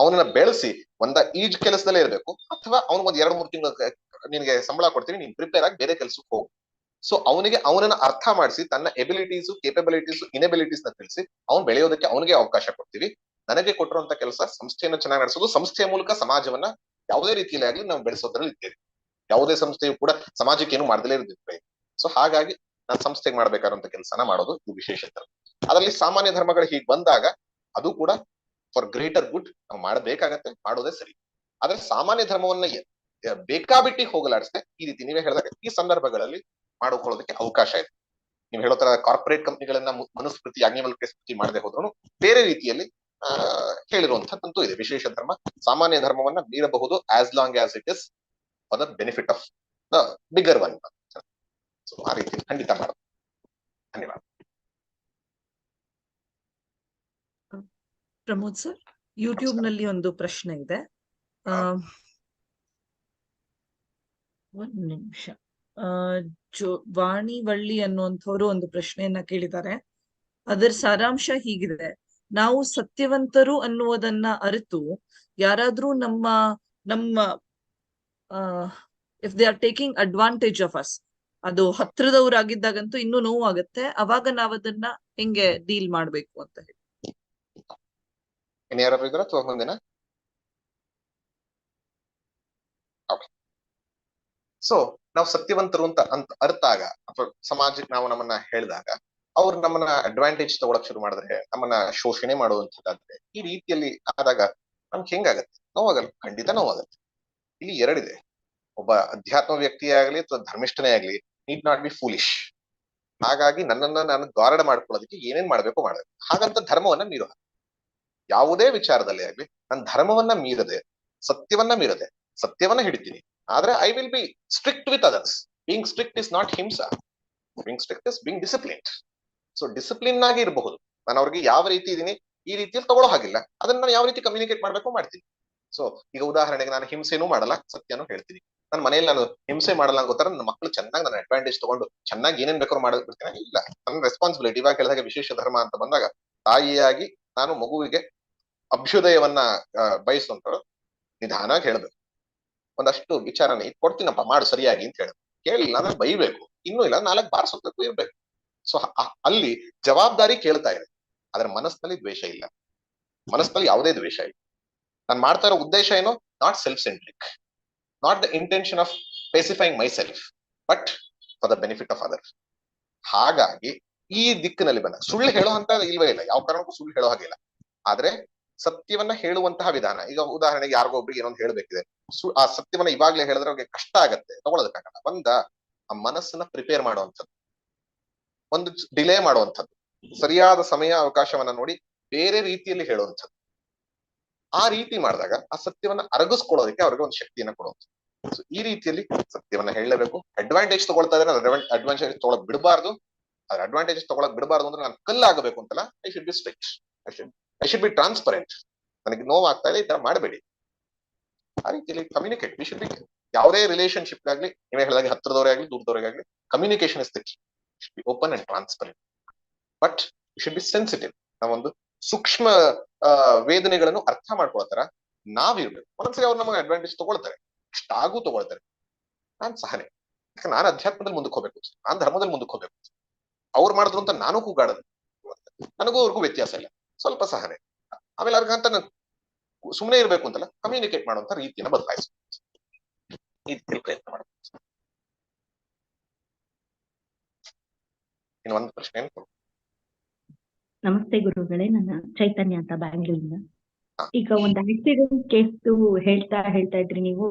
ಅವನನ್ನ ಬೆಳೆಸಿ ಒಂದ ಈಜ್ ಕೆಲಸದಲ್ಲೇ ಇರಬೇಕು. ಅಥವಾ ಅವ್ನಿಗೆ ಒಂದ್ ಎರಡ್, ಮೂರು ತಿಂಗಳ ನಿನಗೆ ಸಂಬಳ ಕೊಡ್ತೀನಿ, ನೀನ್ ಪ್ರಿಪೇರ್ ಆಗಿ ಬೇರೆ ಕೆಲಸಕ್ಕೆ ಹೋಗು. ಸೊ ಅವನಿಗೆ ಅವನನ್ನ ಅರ್ಥ ಮಾಡಿಸಿ, ತನ್ನ ಎಬಿಲಿಟೀಸ್ ಕೇಪಬಿಲಿಟೀಸ್ ಇನೆಬಿಲಿಟೀಸ್ನ ತಿಳಿಸಿ, ಅವ್ನು ಬೆಳೆಯೋದಕ್ಕೆ ಅವನಿಗೆ ಅವಕಾಶ ಕೊಡ್ತೀವಿ. ನನಗೆ ಕೊಟ್ಟಿರುವಂತ ಕೆಲಸ ಸಂಸ್ಥೆಯನ್ನು ಚೆನ್ನಾಗಿ ನಡೆಸೋದು. ಸಂಸ್ಥೆಯ ಮೂಲಕ ಸಮಾಜವನ್ನ ಯಾವುದೇ ರೀತಿಯಲ್ಲಿ ಆಗಲಿ ನಾವು ಬೆಳೆಸೋದ್ರಲ್ಲಿ ಇದ್ದೇವೆ. ಯಾವುದೇ ಸಂಸ್ಥೆಯು ಕೂಡ ಸಮಾಜಕ್ಕೆ ಏನು ಮಾಡದಲೇ ಇರುತ್ತೆ ಸೊ ಹಾಗಾಗಿ ನಾನು ಸಂಸ್ಥೆಗೆ ಮಾಡ್ಬೇಕಾದಂತ ಕೆಲಸನ ಮಾಡೋದು ಇದು ವಿಶೇಷತೆ. ಅದರಲ್ಲಿ ಸಾಮಾನ್ಯ ಧರ್ಮಗಳು ಹೀಗೆ ಬಂದಾಗ ಅದು ಕೂಡ ಫಾರ್ ಗ್ರೇಟರ್ ಗುಡ್ ನಾವು ಮಾಡಬೇಕಾಗತ್ತೆ, ಮಾಡೋದೇ ಸರಿ. ಆದ್ರೆ ಸಾಮಾನ್ಯ ಧರ್ಮವನ್ನ ಬೇಕಾಬಿಟ್ಟಿ ಹೋಗಲಾಡಿಸದೆ ಈ ರೀತಿ ನೀವೇ ಹೇಳಿದಾಗ ಈ ಸಂದರ್ಭಗಳಲ್ಲಿ ಮಾಡಿಕೊಳ್ಳೋದಕ್ಕೆ ಅವಕಾಶ ಇದೆ. ನೀವು ಹೇಳೋ ತರ ಕಾರ್ಪೊರೇಟ್ ಕಂಪನಿಗಳನ್ನ ಮನುಸ್ಮೃತಿ ಯಾಜ್ಞವಲ್ಕ್ಯ ಸ್ಮೃತಿ ಮಾಡದೆ ಹೋದ್ರು ಬೇರೆ ರೀತಿಯಲ್ಲಿ, ಆ ಹೇಳಿರುವಂತದ್ದು ಇದೆ. ವಿಶೇಷ ಧರ್ಮ, ಸಾಮಾನ್ಯ ಧರ್ಮವನ್ನ ಮೀರಬಹುದು as long as it is for the benefit of the bigger one so ಆ ರೀತಿ ಖಂಡಿತ ಮಾಡೋದು. ಧನ್ಯವಾದ. ಪ್ರಮೋದ್ ಸರ್? ಯೂಟ್ಯೂಬ್ನಲ್ಲಿ ಒಂದು ಪ್ರಶ್ನೆ ಇದೆ. ಒಂದ್ ನಿಮಿಷ. ಜೋ ವಾಣಿ ವಳ್ಳಿ ಅನ್ನುವಂಥವ್ರು ಒಂದು ಪ್ರಶ್ನೆಯನ್ನ ಕೇಳಿದ್ದಾರೆ. ಅದರ ಸಾರಾಂಶ ಹೀಗಿದೆ. ನಾವು ಸತ್ಯವಂತರು ಅನ್ನುವುದನ್ನ ಅರಿತು ಯಾರಾದ್ರೂ ನಮ್ಮ ನಮ್ಮ if they are taking advantage of us ಅದು ಹತ್ರದವರಾಗಿದ್ದಾಗಂತೂ ಇನ್ನೂ ನೋವಾಗತ್ತೆ. ಅವಾಗ ನಾವದನ್ನ ಅದನ್ನ ಹೆಂಗೆ ಡೀಲ್ ಮಾಡ್ಬೇಕು ಅಂತ ಹೇಳಿ. ಇನ್ನು ಯಾರು ಇದ್ರ ಓಕೆ ಸೊ ನಾವು ಸತ್ಯವಂತರು ಅಂತ ಅಂತ ಅರ್ಥಾಗ ಅಥವಾ ಸಮಾಜಕ್ಕೆ ನಾವು ನಮ್ಮನ್ನ ಹೇಳಿದಾಗ, ಅವ್ರು ನಮ್ಮನ್ನ ಅಡ್ವಾಂಟೇಜ್ ತಗೊಳಕ್ ಶುರು ಮಾಡಿದ್ರೆ, ನಮ್ಮನ್ನ ಶೋಷಣೆ ಮಾಡುವಂತದ್ದಾದ್ರೆ, ಈ ರೀತಿಯಲ್ಲಿ ಆದಾಗ ನಮ್ಗೆ ಹೆಂಗಾಗತ್ತೆ? ನೋವಾಗಲ್ಲ? ಖಂಡಿತ ನೋವಾಗತ್ತೆ. ಇಲ್ಲಿ ಎರಡಿದೆ. ಒಬ್ಬ ಅಧ್ಯಾತ್ಮ ವ್ಯಕ್ತಿಯೇ ಅಥವಾ ಧರ್ಮಿಷ್ಠನೇ ಆಗ್ಲಿ ನೀಡ್ ನಾಟ್ ಬಿ ಫೂಲಿಶ್ ಹಾಗಾಗಿ ನನ್ನನ್ನ ನಾನು ಗಾರಡ ಮಾಡ್ಕೊಳ್ಳೋದಕ್ಕೆ ಏನೇನ್ ಮಾಡ್ಬೇಕು ಮಾಡಬೇಕು. ಹಾಗಂತ ಧರ್ಮವನ್ನ ಮೀರೋ ಯಾವುದೇ ವಿಚಾರದಲ್ಲಿ ಆಗ್ಲಿ ನಾನು ಧರ್ಮವನ್ನ ಮೀರದೆ, ಸತ್ಯವನ್ನ ಮೀರದೆ, ಸತ್ಯವನ್ನ ಹಿಡಿತೀನಿ. ಆದ್ರೆ I will be strict with others being strict is not ಹಿಂಸಾ. Being strict is being discipline so discipline ಆಗಿ ಇರಬಹುದು. ನಾನು ಅವ್ರಿಗೆ ಯಾವ ರೀತಿ ಇದೀನಿ, ಈ ರೀತಿಯಲ್ಲಿ ತಗೊಳ್ಳೋ ಹಾಗಿಲ್ಲ. ಅದನ್ನ ನಾನು ಯಾವ ರೀತಿ ಕಮ್ಯುನಿಕೇಟ್ ಮಾಡ್ಬೇಕು ಮಾಡ್ತೀನಿ. ಸೊ ಈಗ ಉದಾಹರಣೆಗೆ ನಾನು ಹಿಂಸೆನೂ ಮಾಡಲ್ಲ, ಸತ್ಯನೂ ಹೇಳ್ತೀನಿ. ನನ್ನ ಮನೆಯಲ್ಲಿ ನಾನು ಹಿಂಸೆ ಮಾಡಲ್ಲ ಗೊತ್ತಾರೆ ನನ್ನ ಮಕ್ಕಳು ಚೆನ್ನಾಗಿ ನನ್ನ ಅಡ್ವಾಂಟೇಜ್ ತಗೊಂಡು ಚೆನ್ನಾಗಿ ಏನೇನ್ ಬೇಕಾದ್ರೂ ಮಾಡೋದು ಇಲ್ಲ. ನನ್ನ ರೆಸ್ಪಾನ್ಸಿಬಿಲಿಟಿ ಇವಾಗ ಹೇಳಿದಾಗ ವಿಶೇಷ ಧರ್ಮ ಅಂತ ಬಂದಾಗ ತಾಯಿಯಾಗಿ ನಾನು ಮಗುವಿಗೆ ಅಭ್ಯುದಯವನ್ನ ಆ, ಬಯಸುವಂತವ್ರು ನಿಧಾನಾಗಿ ಹೇಳ್ಬೇಕು ಒಂದಷ್ಟು ವಿಚಾರನ ಇದ್ ಕೊಡ್ತೀನಪ್ಪ ಮಾಡು ಸರಿಯಾಗಿ ಅಂತ ಹೇಳಿ. ಕೇಳಿಲ್ಲ ಅಂದ್ರೆ ಬೈಬೇಕು. ಇನ್ನೂ ಇಲ್ಲ ನಾಲ್ಕು ಬಾರಿಸೋದಕ್ಕೂ ಇರ್ಬೇಕು. ಸೊ ಅಲ್ಲಿ ಜವಾಬ್ದಾರಿ ಕೇಳ್ತಾ ಇದೆ. ಆದ್ರೆ ಮನಸ್ಸಿನಲ್ಲಿ ದ್ವೇಷ ಇಲ್ಲ. ಮನಸ್ಸಿನಲ್ಲಿ ಯಾವುದೇ ದ್ವೇಷ ಇಲ್ಲ. ನಾನು ಮಾಡ್ತಾ ಇರೋ ಉದ್ದೇಶ ಏನು? Not self centric not the intention of specifying myself but for the benefit of other ಹಾಗಾಗಿ ಈ ದಿಕ್ಕಿನಲ್ಲಿ ಬಂದ ಸುಳ್ಳು ಹೇಳೋ ಅಂತ ಇಲ್ವೇ ಇಲ್ಲ. ಯಾವ ಕಾರಣಕ್ಕೂ ಸುಳ್ಳು ಹೇಳೋ ಹಾಗಿಲ್ಲ ಆದ್ರೆ ಸತ್ಯವನ್ನ ಹೇಳುವಂತಹ ವಿಧಾನ. ಈಗ ಉದಾಹರಣೆಗೆ ಯಾರಿಗೋ ಒಬ್ರಿಗೆ ಏನೊಂದು ಹೇಳ್ಬೇಕಿದೆ. ಸು ಆ ಸತ್ಯವನ್ನ ಇವಾಗ್ಲೇ ಹೇಳಿದ್ರೆ ಅವ್ರಿಗೆ ಕಷ್ಟ ಆಗತ್ತೆ. ತಗೊಳೋದಕ್ಕಾಗಲ್ಲ. ಒಂದ ಆ ಮನಸ್ಸನ್ನ ಪ್ರಿಪೇರ್ ಮಾಡುವಂಥದ್ದು. ಒಂದು ಡಿಲೇ ಮಾಡುವಂಥದ್ದು. ಸರಿಯಾದ ಸಮಯ, ಅವಕಾಶವನ್ನ ನೋಡಿ ಬೇರೆ ರೀತಿಯಲ್ಲಿ ಹೇಳುವಂಥದ್ದು. ಆ ರೀತಿ ಮಾಡಿದಾಗ ಆ ಸತ್ಯವನ್ನ ಅರಗಿಸ್ಕೊಳ್ಳೋದಕ್ಕೆ ಅವ್ರಿಗೆ ಒಂದು ಶಕ್ತಿಯನ್ನ ಕೊಡುವಂಥದ್ದು. ಸೊ ಈ ರೀತಿಯಲ್ಲಿ ಸತ್ಯವನ್ನ ಹೇಳಲೇಬೇಕು. ಅಡ್ವಾಂಟೇಜ್ ತಗೊಳ್ತಾ ಇದ್ರೆ ಅಡ್ವಾಂಟೇಜ್ ತಗೊಳಕ್ ಬಿಡಬಾರ್ದು. ಅದ್ರ ಅಡ್ವಾಂಟೇಜ್ ತಗೊಳಕ್ ಬಿಡಬಾರ್ದು ಅಂದ್ರೆ ನಾನು ಕಲ್ಲಾಗಬೇಕು ಅಂತಲ್ಲ I should be strict I should I should be transparent ನನಗೆ ನೋವಾಗ್ತಾ ಇದೆ ಈ ತರ ಮಾಡಬೇಡಿ. ಆ ರೀತಿಯಲ್ಲಿ ಕಮ್ಯುನಿಕೇಟ್ ವಿ ಶುಡ್ ಬಿ ಯಾವುದೇ ರಿಲೇಶನ್ಶಿಪ್ ಆಗಲಿ ನೀವೇ ಹೇಳಿದಾಗ ಹತ್ರದವರೇ ಆಗಲಿ ದೂರದವರೇ ಆಗಲಿ communication is the be open and transparent but should be sensitive ನಾವೊಂದು ಸೂಕ್ಷ್ಮ ಆ, ವೇದನೆಗಳನ್ನು ಅರ್ಥ ಮಾಡ್ಕೊಳ್ತಾರ ನಾವಿರ್ಬೇಕು ಒಂದೊಂದ್ಸರಿ ಅವ್ರು ನಮಗೆ ಅಡ್ವಾಂಟೇಜ್ ತಗೊಳ್ತಾರೆ. ಇಷ್ಟಾಗೂ ತಗೊಳ್ತಾರೆ. ನಾನ್ ಸಹನೆ. ಯಾಕಂದ್ರೆ ನಾನು ಅಧ್ಯಾತ್ಮದಲ್ಲಿ ಮುಂದಕ್ಕೆ ಹೋಗ್ಬೇಕು. ನಾನ್ ಧರ್ಮದಲ್ಲಿ ಮುಂದಕ್ಕೆ ಹೋಗ್ಬೇಕು. ಅವ್ರು ಮಾಡಿದ್ರು ಅಂತ ನಾನು ಕೂಗಾಡೋದು. ನನಗೂ ಅವ್ರಿಗೂ ವ್ಯತ್ಯಾಸ ಇಲ್ಲ. ಸ್ವಲ್ಪ ಸಹನೆ. ಆಮೇಲೆ ಅವ್ರಿಗಂತ ನಾನು ಸುಮ್ಮನೆ ಇರ್ಬೇಕು ಅಂತಲ್ಲ ಕಮ್ಯುನಿಕೇಟ್ ಮಾಡುವಂತ ರೀತಿಯನ್ನು ಬದಲಾಯಿಸ. ಈ ರೀತಿಯಲ್ಲಿ ಪ್ರಯತ್ನ ಮಾಡಬೇಕು ಇನ್ನು ಒಂದು ಪ್ರಶ್ನೆ? ನಮಸ್ತೆ ಗುರುಗಳೇ ನನ್ನ ಚೈತನ್ಯ ಅಂತ ಬ್ಯಾಂಗ್ಳೂರಿಂದ. ಈಗ ಒಂದು ಆಕ್ಸಿಡೆಂಟ್ ಕೇಸ್ ಹೇಳ್ತಾ ಹೇಳ್ತಾ ಇದ್ರಿ ನೀವು.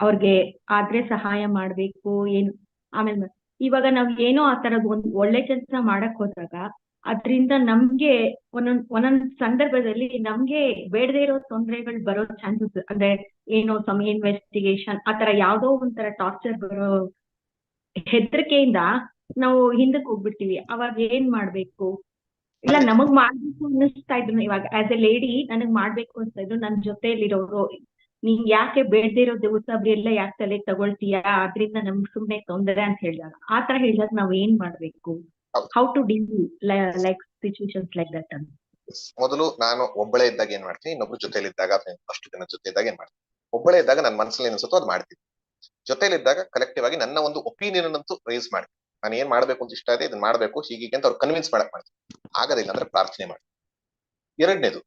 ಅವ್ರಿಗೆ ಆದ್ರೆ ಸಹಾಯ ಮಾಡ್ಬೇಕು ಏನ್ ಆಮೇಲೆ ಇವಾಗ ನಾವ್ ಏನೋ ಆ ತರದ್ ಒಂದ್ ಒಳ್ಳೆ ಕೆಲಸ ಮಾಡಕ್ ಹೋದಾಗ ಅದ್ರಿಂದ ನಮ್ಗೆ ಒಂದೊಂದ್ ಒಂದೊಂದ್ ಸಂದರ್ಭದಲ್ಲಿ ನಮ್ಗೆ ಬೇಡದೇ ಇರೋ ತೊಂದರೆಗಳು ಬರೋ ಚಾನ್ಸಸ್ ಅಂದ್ರೆ ಏನೋ ಸಮ ಇನ್ವೆಸ್ಟಿಗೇಷನ್ ಆತರ ಯಾವ್ದೋ ಒಂಥರ ಟಾರ್ಚರ್ ಬರೋ ಹೆದರಿಕೆಯಿಂದ ನಾವು ಹಿಂದಕ್ಕೆ ಹೋಗ್ಬಿಡ್ತೀವಿ. ಅವಾಗ ಏನ್ ಮಾಡ್ಬೇಕು? ಇಲ್ಲ, ನಮಗ್ ಮಾಡ್ಬೇಕು ಅನ್ನಿಸ್ತಾ ಇದ್ರು ಇವಾಗ ಆಸ್ ಎ ಲೇಡಿ ನನಗ್ ಮಾಡ್ಬೇಕು ಅನ್ಸ್ತಾ ಇದ್ರು. ನನ್ ಜೊತೆಲಿರೋರು ನೀನ್ ಯಾಕೆ ಬೇಡದೇ ಇರೋ ದಿವಸ ಎಲ್ಲ ಯಾಕೆ ತಲೆ ತಗೊಳ್ತೀಯಾ? ಅದ್ರಿಂದ ನಮ್ಗ್ ಸುಮ್ನೆ ತೊಂದರೆ ಅಂತ ಹೇಳಿದಾಗ ಆತರ ತರ ಹೇಳಿದಾಗ ನಾವ್ ಏನ್ ಮಾಡ್ಬೇಕು. How to deal like situations like that ಅಂತ. ಮೊದಲು ನಾನು ಒಬ್ಬಳೇ ಇದ್ದಾಗ ಏನ್ ಮಾಡ್ತೀನಿ? ಇನ್ನೊಬ್ರು ಜೊತೆಲಿ ಇದ್ದಾಗ ಅಷ್ಟು ಜನ ಜೊತೆ ಇದ್ದಾಗ ಏನ್ ಮಾಡ್ತೀನಿ? ಒಬ್ಬಳೇ ಇದ್ದಾಗ ನನ್ನ ಮನಸ್ಸಲ್ಲಿ ಅನ್ಸುತ್ತೋ ಅದು ಮಾಡ್ತೀನಿ. ಜೊತೆಲಿದ್ದಾಗ ಕಲೆಕ್ಟಿವ್ ಆಗಿ ನನ್ನ ಒಂದು ಒಪಿನಿಯನ್ ಅಂತೂ ರೈಸ್ ಮಾಡ್ತೀನಿ. ನಾನು ಏನ್ ಮಾಡ್ಬೇಕು ಅಂತ ಇಷ್ಟ ಇದೆ ಇದನ್ನ ಮಾಡ್ಬೇಕು ಹೀಗೆ ಅಂತ ಅವ್ರು ಕನ್ವಿನ್ಸ್ ಮಾಡಕ್ ಮಾಡ್ತೀನಿ. ಆಗದಿಲ್ಲ ಅಂದ್ರೆ ಪ್ರಾರ್ಥನೆ ಮಾಡ್ತೀನಿ. ಎರಡನೇದು,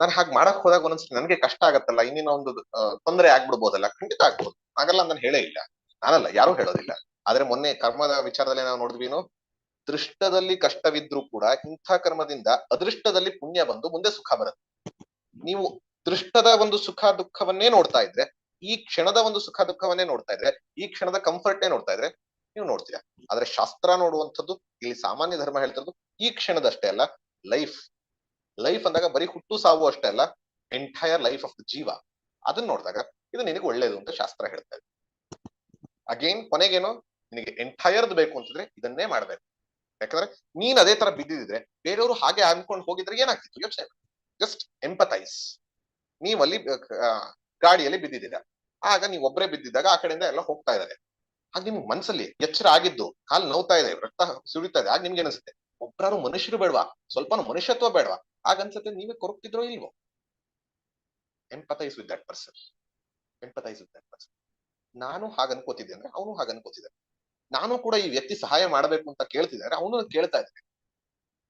ನಾನು ಹಾಗೆ ಮಾಡಕ್ ಹೋದಾಗ ಒಂದೊಂದ್ಸರಿ ನನಗೆ ಕಷ್ಟ ಆಗತ್ತಲ್ಲ, ಇನ್ನಿನ ಒಂದು ತೊಂದರೆ ಆಗ್ಬಿಡ್ಬೋದಲ್ಲ, ಖಂಡಿತ ಆಗ್ಬೋದು. ಆಗಲ್ಲ ನಾನು ಹೇಳೇ ಇಲ್ಲ. ನಾನಲ್ಲ, ಯಾರು ಹೇಳೋದಿಲ್ಲ. ಆದ್ರೆ ಮೊನ್ನೆ ಕರ್ಮದ ವಿಚಾರದಲ್ಲಿ ನಾವು ನೋಡಿದ್ವಿನು ದೃಷ್ಟದಲ್ಲಿ ಕಷ್ಟವಿದ್ರೂ ಕೂಡ ಇಂಥ ಕರ್ಮದಿಂದ ಅದೃಷ್ಟದಲ್ಲಿ ಪುಣ್ಯ ಬಂದು ಮುಂದೆ ಸುಖ ಬರುತ್ತೆ. ನೀವು ದೃಷ್ಟದ ಒಂದು ಸುಖ ದುಃಖವನ್ನೇ ನೋಡ್ತಾ ಇದ್ರೆ, ಈ ಕ್ಷಣದ ಒಂದು ಸುಖ ದುಃಖವನ್ನೇ ನೋಡ್ತಾ ಇದ್ರೆ, ಈ ಕ್ಷಣದ ಕಂಫರ್ಟ್ನೇ ನೋಡ್ತಾ ಇದ್ರೆ ನೀವು ನೋಡ್ತೀರಾ. ಆದ್ರೆ ಶಾಸ್ತ್ರ ನೋಡುವಂಥದ್ದು, ಇಲ್ಲಿ ಸಾಮಾನ್ಯ ಧರ್ಮ ಹೇಳ್ತಿರೋದು ಈ ಕ್ಷಣದಷ್ಟೇ ಅಲ್ಲ ಲೈಫ್ ಲೈಫ್ ಅಂದಾಗ ಬರೀ ಹುಟ್ಟು ಸಾವು ಅಷ್ಟೇ ಅಲ್ಲ ಎಂಟೈರ್ ಲೈಫ್ ಆಫ್ ದ ಜೀವ. ಅದನ್ನ ನೋಡಿದಾಗ ಇದು ನಿನಗೆ ಒಳ್ಳೇದು ಅಂತ ಶಾಸ್ತ್ರ ಹೇಳ್ತಾ ಇದೆ. ಅಗೇನ್ ಕೊನೆಗೇನು, ನಿನಗೆ ಎಂಟೈರ್ದ್ ಬೇಕು ಅಂತಂದ್ರೆ ಇದನ್ನೇ ಮಾಡ್ಬೇಕು. ಯಾಕಂದ್ರೆ ನೀನ್ ಅದೇ ತರ ಬಿದ್ದಿದ್ರೆ ಬೇರೆಯವರು ಹಾಗೆ ಅನ್ಕೊಂಡು ಹೋಗಿದ್ರೆ ಏನಾಗ್ತಿತ್ತು? ಯೋಚನೆ ಜಸ್ಟ್ ಎಂಪತೈಸ್ ನೀವು ಅಲ್ಲಿ ಗಾಡಿಯಲ್ಲಿ ಬಿದ್ದಿದ್ದೀರ. ಆಗ ನೀವು ಒಬ್ಬರೇ ಬಿದ್ದಿದ್ದಾಗ ಆ ಕಡೆಯಿಂದ ಎಲ್ಲ ಹೋಗ್ತಾ ಇದ್ದಾರೆ. ಆಗ ನಿಮ್ಗೆ ಮನ್ಸಲ್ಲಿ ಎಚ್ಚರ ಆಗಿದ್ದು, ಕಾಲ್ ನೋವ್ತಾ ಇದೆ, ರಕ್ತ ಸುರಿತಾ ಇದೆ, ಆಗ ನಿಮ್ಗೆ ಅನಿಸುತ್ತೆ ಒಬ್ಬರಾರು ಮನುಷ್ಯರು ಬೇಡವಾ? ಸ್ವಲ್ಪ ಮನುಷ್ಯತ್ವ ಬೇಡವಾ? ಆಗ ಅನ್ಸುತ್ತೆ ನೀವೇ ಕೊರಗ್ತಿದ್ರೋ ಇಲ್ವೋ? Empathise with that person empathise with that person ನಾನು ಹಾಗನ್ಕೋತಿದ್ದೆ ಅಂದ್ರೆ ಅವನು ಹಾಗ ಅನ್ಕೋತಿದ್ದೆ ನಾನು ಕೂಡ ಈ ವ್ಯಕ್ತಿ ಸಹಾಯ ಮಾಡಬೇಕು ಅಂತ ಕೇಳ್ತಿದ್ದಾರೆ, ಅವನು ಕೇಳ್ತಾ ಇದ್ದೇನೆ.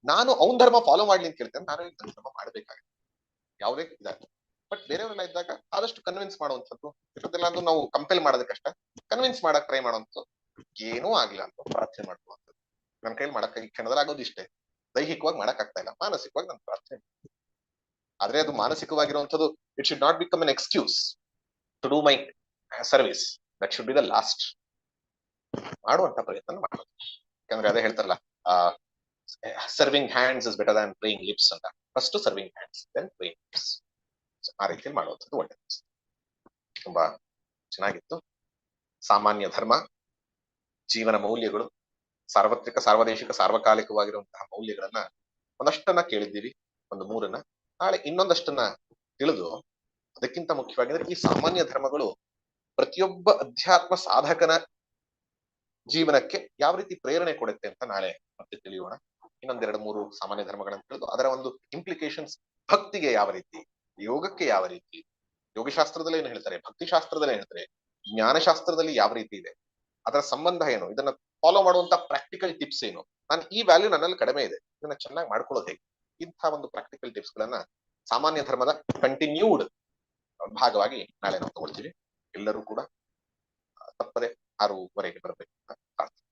ನಾನು ಅವನ ಧರ್ಮ ಫಾಲೋ ಮಾಡ್ಲಿ ಅಂತ ಕೇಳ್ತೇನೆ, ನಾನು ಈ ಧರ್ಮ ಮಾಡ್ಬೇಕಾಗುತ್ತೆ. ಯಾವುದೇ ಇದಾಗ ಬಟ್ ಬೇರೆಯವರೆಲ್ಲ ಇದ್ದಾಗ ಆದಷ್ಟು ಕನ್ವಿನ್ಸ್ ಮಾಡುವಂಥದ್ದು, ಇರೋದೆಲ್ಲ ಅಂದ್ರೆ ನಾವು ಕಂಪೇಲ್ ಮಾಡೋದಕ್ಕಷ್ಟ ಕನ್ವಿನ್ಸ್ ಮಾಡಕ್ ಟ್ರೈ ಮಾಡುವಂಥದ್ದು, ಏನೂ ಆಗಿಲ್ಲ ಅಂತ ಪ್ರಾರ್ಥನೆ ಮಾಡುವಂಥದ್ದು ನನ್ನ ಕೈಲಿ ಮಾಡಕ್, ಈ ಕ್ಷಣದಲ್ಲಿ ಆಗೋದು ಇಷ್ಟೇ. ದೈಹಿಕವಾಗಿ ಮಾಡಕ್ ಆಗ್ತಾ ಇಲ್ಲ, ಮಾನಸಿಕವಾಗಿ ನಾನು ಪ್ರಾರ್ಥನೆ ಆದ್ರೆ ಅದು ಮಾನಸಿಕವಾಗಿರುವಂಥದ್ದು it should not become an excuse to do my service that should be the last ಮಾಡುವಂತ ಪ್ರಯತ್ನ ಮಾಡೋದು ಯಾಕಂದ್ರೆ ಅದೇ ಹೇಳ್ತಾರಲ್ಲ serving hands is better than playing lips ಅಂತ. First serving hands then playing lips ಆ ರೀತಿಯಲ್ಲಿ ಮಾಡುವಂಥದ್ದು ಒಳ್ಳೆಯದು ತುಂಬಾ ಚೆನ್ನಾಗಿತ್ತು. ಸಾಮಾನ್ಯ ಧರ್ಮ, ಜೀವನ ಮೌಲ್ಯಗಳು, ಸಾರ್ವತ್ರಿಕ, ಸಾರ್ವದೇಶಿಕ, ಸಾರ್ವಕಾಲಿಕವಾಗಿರುವಂತಹ ಮೌಲ್ಯಗಳನ್ನ ಒಂದಷ್ಟನ್ನ ಕೇಳಿದ್ದೀವಿ, ಒಂದು ಮೂರನ್ನ. ನಾಳೆ ಇನ್ನೊಂದಷ್ಟನ್ನ ತಿಳಿದು ಅದಕ್ಕಿಂತ ಮುಖ್ಯವಾಗಿಂದ್ರೆ ಈ ಸಾಮಾನ್ಯ ಧರ್ಮಗಳು ಪ್ರತಿಯೊಬ್ಬ ಅಧ್ಯಾತ್ಮ ಸಾಧಕನ ಜೀವನಕ್ಕೆ ಯಾವ ರೀತಿ ಪ್ರೇರಣೆ ಕೊಡುತ್ತೆ ಅಂತ ನಾಳೆ ಮತ್ತೆ ತಿಳಿಯೋಣ. ಇನ್ನೊಂದೆರಡು ಮೂರು ಸಾಮಾನ್ಯ ಧರ್ಮಗಳನ್ನು ತಿಳಿದು ಅದರ ಒಂದು ಇಂಪ್ಲಿಕೇಶನ್ಸ್ ಭಕ್ತಿಗೆ ಯಾವ ರೀತಿ ಯೋಗಕ್ಕೆ ಯಾವ ರೀತಿ ಯೋಗಶಾಸ್ತ್ರದಲ್ಲಿ ಏನು ಹೇಳ್ತಾರೆ ಭಕ್ತಿ ಶಾಸ್ತ್ರದಲ್ಲಿ ಏನು ಹೇಳ್ತಾರೆ ಜ್ಞಾನಶಾಸ್ತ್ರದಲ್ಲಿ ಯಾವ ರೀತಿ ಇದೆ ಅದರ ಸಂಬಂಧ ಏನು ಇದನ್ನ ಫಾಲೋ ಮಾಡುವಂತ ಪ್ರಾಕ್ಟಿಕಲ್ ಟಿಪ್ಸ್ ಏನು. ನಾನು ಈ ವ್ಯಾಲ್ಯೂ ನನ್ನಲ್ಲಿ ಕಡಿಮೆ ಇದೆ ಇದನ್ನ ಚೆನ್ನಾಗಿ ಮಾಡ್ಕೊಳ್ಳೋದು ಹೇಗೆ? ಇಂತಹ ಒಂದು ಪ್ರಾಕ್ಟಿಕಲ್ ಟಿಪ್ಸ್ ಗಳನ್ನ ಸಾಮಾನ್ಯ ಧರ್ಮದ ಕಂಟಿನ್ಯೂಡ್ ಭಾಗವಾಗಿ ನಾಳೆ ನಾವು ತಗೊಳ್ತೀವಿ. ಎಲ್ಲರೂ ಕೂಡ ಆ, ತಪ್ಪದೆ ಆರೂವರೆಗೆ ಬರಬೇಕು ಅಂತ ಪ್ರಾರ್ಥನೆ